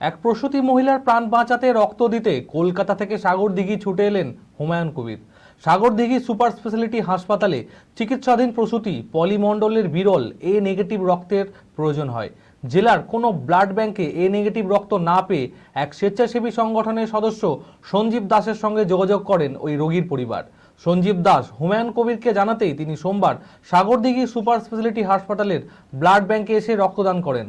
এক প্রসূতি মহিলার প্রাণ বাঁচাতে রক্ত দিতে কলকাতা থেকে সাগরদিঘি ছুটে এলেন হুমায়ুন কবির। সাগরদিঘি সুপার স্পেশালিটি হাসপাতালে চিকিৎসাধীন প্রসূতি পলিমণ্ডলের বিরল এ নেগেটিভ রক্তের প্রয়োজন হয়। জেলার কোনো ব্লাড ব্যাংকে এ নেগেটিভ রক্ত না পেয়ে এক স্বেচ্ছাসেবী সংগঠনের সদস্য সঞ্জীব দাসের সঙ্গে যোগাযোগ করেন ওই রোগীর পরিবার। সঞ্জীব দাস হুমায়ুন কবিরকে জানাতেই তিনি সোমবার সাগরদিঘি সুপার স্পেশালিটি হাসপাতালের ব্লাড ব্যাংকে এসে রক্তদান করেন।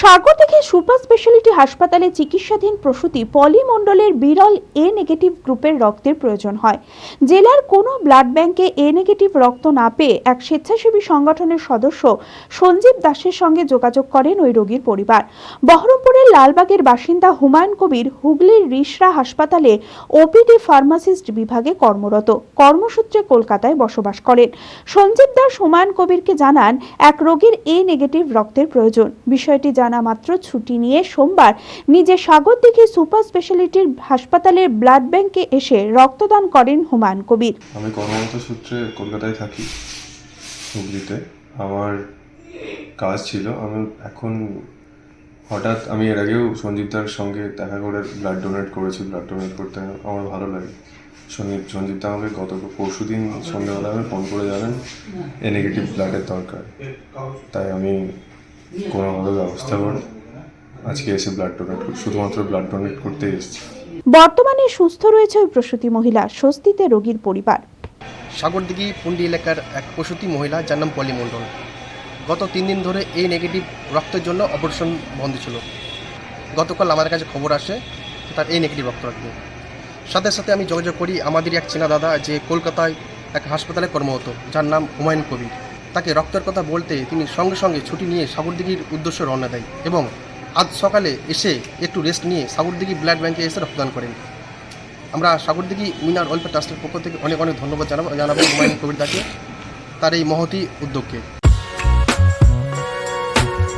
Sagar থেকে সুপার স্পেশালিটি হাসপাতালে চিকিৎসাধীন প্রসূতি পলিমণ্ডলের বিরল এ নেগেটিভ গ্রুপের রক্তের প্রয়োজন হয়। জেলার কোনো ব্লাড ব্যাংকে এ নেগেটিভ রক্ত না পেয়ে এক স্বেচ্ছাসেবী সংগঠনের সদস্য সঞ্জীব দাসের সঙ্গে যোগাযোগ করেন ওই রোগীর পরিবার। বহরমপুরের লালবাগের বাসিন্দা হুমায়ুন কবির হুগলির রিসরা হাসপাতালে ওপিডি ফার্মাসিস্ট বিভাগে কর্মরত। কর্মসূত্রে কলকাতায় বসবাস করেন। সঞ্জীব দাস হুমায়ুন কবিরকে জানান, এক রোগীর এ নেগেটিভ রক্তের প্রয়োজন। বিষয়টি জানা মাত্র, ছুটি নিয়ে সোমবার নিজে সাগরদিঘি সুপার স্পেশালিটির হাসপাতালের ব্লাড ব্যাংকে এসে রক্তদান করেন হুমায়ুন কবির। আমি কর্মরত সূত্রে কলকাতায় থাকি, হুগলিতে। আমার কাজ ছিল, আমি এখন হঠাৎ আমি এর আগেও সঞ্জীবদার সঙ্গে দেখা করে ব্লাড ডোনেট করেছি, ব্লাড ডোনেট করতে আমার ভালো লাগে। সঞ্জীব সঞ্জীবদা আমাকে গত পরশু দিন সন্ধ্যাবেলা আমি ফোন করে জানেন, এ নেগেটিভ ব্লাডের দরকার। তাই আমি কোনোভাবে ব্যবস্থা করে। আজকে এসে ব্লাড ডোনেট শুধুমাত্র ব্লাড ডোনেট করতে এসেছি। বর্তমানে সুস্থ রয়েছে ওই প্রসূতি মহিলা স্বস্তিতে রোগীর পরিবার। সাগরদিঘি পুন্ডি এলাকার এক প্রসূতি মহিলা যার নাম পলি মণ্ডল গত তিন দিন ধরে এই নেগেটিভ রক্তের জন্য অপারেশন বন্ধ ছিল। গতকাল আমার কাছে খবর আসে তার এই নেগেটিভ রক্ত লাগবে। সাথে সাথে আমি যোগাযোগ করি আমাদের এক চেনা দাদা যে কলকাতায় এক হাসপাতালে কর্মরত যার নাম হুমায়ুন কবির। তাকে রক্তের কথা বলতে তিনি সঙ্গে সঙ্গে ছুটি নিয়ে সাগরদিঘির উদ্দেশ্যে রওনা দেয় এবং আজ সকালে এসে একটু রেস্ট নিয়ে সাগরদিঘি ব্লাড ব্যাংকে এসে রক্তদান করেন। আমরা সাগরদিঘি উইনার ওয়েলফেয়ার ট্রাস্টের পক্ষ থেকে অনেক অনেক ধন্যবাদ জানাব জানাব হুমায়ুন কবির দাকে, তার এই মহতি উদ্যোগকে।